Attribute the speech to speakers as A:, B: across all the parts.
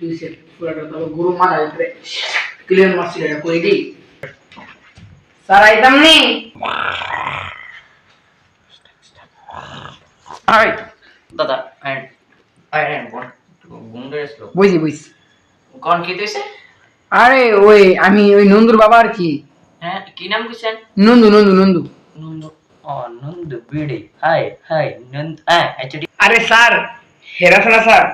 A: তুইছে ফুলাটা তো গুরু মারা ভিতরে ক্লিয়ার মারছি এটা কই দিই। স্যার আইতাম নি?
B: আরে দাদা আয় আয় আয় বোন ঘুম
A: বুঝি বুঝি
B: কোন কি দিয়েছে
A: আরে ওই আমি ওই নন্দুর বাবা আর কি?
B: হ্যাঁ কি নাম কইছেন?
A: নন্দু নন্দু নন্দু।
B: নন্দ ও নন্দ বিড়ি। হাই হাই নন্দ হ্যাঁ আচ্ছা
A: আরে স্যার হেরাফেরা স্যার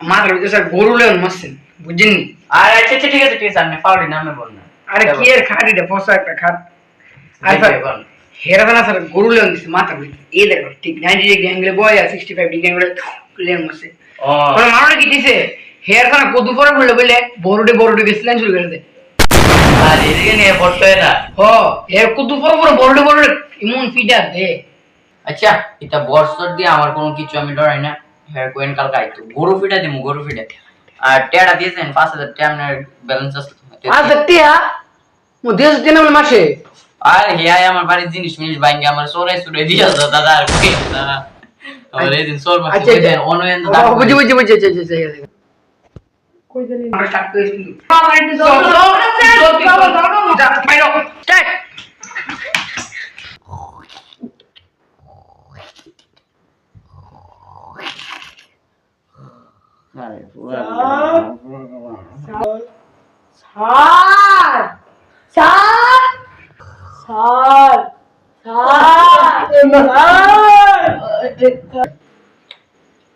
A: মাত্র ভিতরে স্যার গরু লেন মারছেন বুঝছেন
B: আর আচ্ছা আচ্ছা ঠিক আছে ঠিক আছে আপনি ফাউলি নামে বলুন
A: আরে কি এর খাট এটা? ফসা একটা খাট। আর স্যার
B: বল।
A: হেরাফেরা স্যার গরু লেন দিচ্ছে মাথা ভিতরে এই দেখো ঠিক নাইনটি ডিগ্রি অ্যাঙ্গেলে বয় আর সিক্সটি ফাইভ ডিগ্রি অ্যাঙ্গেলে লেন মারছে।
B: ও।
A: ওরা মানুষ কি দিছে? হেয়ার খানা কদু পরে বললে বলে বড়টে বড়টে গেছিলেন করে দে
B: আর এদিকে নিয়ে পড়তে না।
A: হ হেয়ার কদু পরে পরে বড়টে বড়টে ইমন ফিটার দে।
B: আচ্ছা এটা বর্ষর দিয়ে আমার কোনো কিছু আমি ডরাই না। হ্যাঁ কোয়েন কালকে আইতো গরু ফিটা দিমু গরু ফিটা আর টেড়া দিয়েছেন পাঁচ হাজার টাকা আপনার ব্যালেন্স আছে।
A: আজ টিয়া? মো দেশ দিন মাসে?
B: আর হিয়াই আমার বাড়ির জিনিস মিনিস ভাঙ্গে আমার সোরে সুরে দিয়ে দাও দাদা আর কি? আমার এই দিন সোর
A: আচ্ছা, আচ্ছা।
B: অনয়ন
A: ও, বুঝি বুঝি বুঝি আচ্ছা আচ্ছা আচ্ছা কই দিলি আমরা স্টার্ট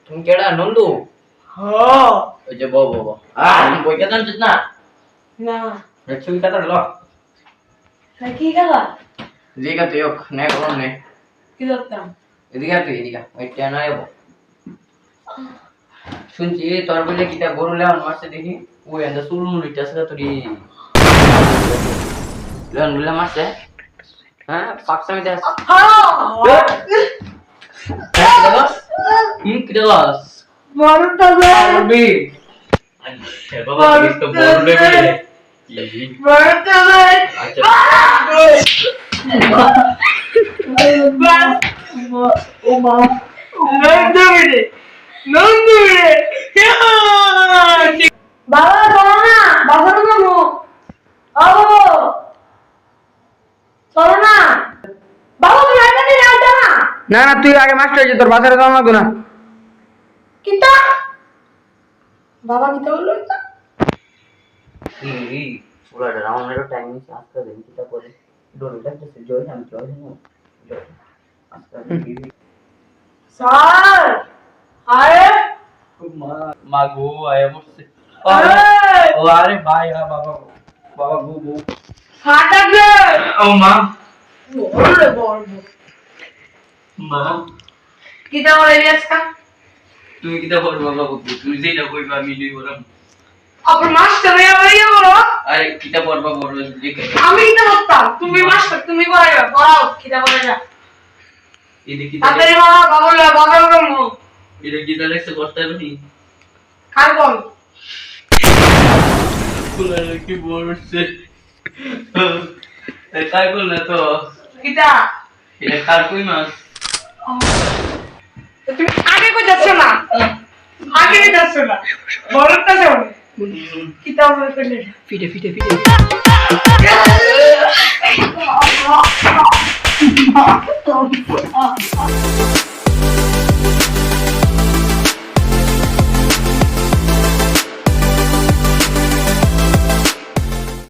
B: তুমি কেডা নন্দু?
C: হ্যাঁ।
B: ওই যে বউ বউ। বই কেন জানছিস না
C: না।
B: ছবি কাটার ল।
C: কি গেলা
B: এদিকে তুই হোক নে করুন নে।
C: কি করতাম
B: এদিকে তুই এদিকে। ওই টেন আইব শুনছি তোর বলে কিটা গরু লেওয়ান মারছে দেখি? ওই এন্দা চুল মুড়িটা আছে তোর লেওয়ান বলে মারছে হ্যাঁ পাকসামি দেখ হুম কিটা লস
C: মরটা
B: পারবি আচ্ছা বাবা তুমি তো বড় লেভেলে।
C: মরটা
B: আচ্ছা।
C: ও মা নন্দুরে নন্দুরে বাবা চলো না বাবার মামু আবো চলো না বাবা তুমি আইটা দিন আইটা না
A: না না তুই আগে মাস্টার হয়েছে তোর বাজারে যাওয়া লাগতো না।
C: কিতা? বাবা কিতা বলল এটা?
B: এই পুরো রাউন্ডের টাইম নিচ্ছে আজকে দিন কিটা করে? ডোরে লাগতেছে জয় আমি জয় জানো জয় আজকে দিন
C: স্যার!
B: মা গো আয়া মরছে ও আরে ভাই আ বাবা বাবা গো গো
C: ফাটা দে
B: ও মা
C: বললে বলব
B: মা
C: কিতা বলে আজকা
B: তুমি কিটা বল বাবা গো তুমি যেটা কইবা আমি লই বললাম
C: আপনার মাস্টার হয়ে বাইরে বলো
B: আরে কিটা পড়বা বড়
C: আমি কিতা করতাম তুমি মাস্টার তুমি পড়াইবা পড়াও কিতা না
B: এদিকে
C: বাবা বাবা বাবা
B: এটা কিটা লেখছে করতে হবে
C: কার
B: কি বলছে? এ কাই বল না তো?
C: কিতা
B: এটা কার কই মাছ?
C: তুমি আগে কই যাচ্ছ না? আগে কই যাচ্ছ না? বলটা যাও কিতা বলে কইলে?
A: ফিটে ফিটে ফিটে
C: না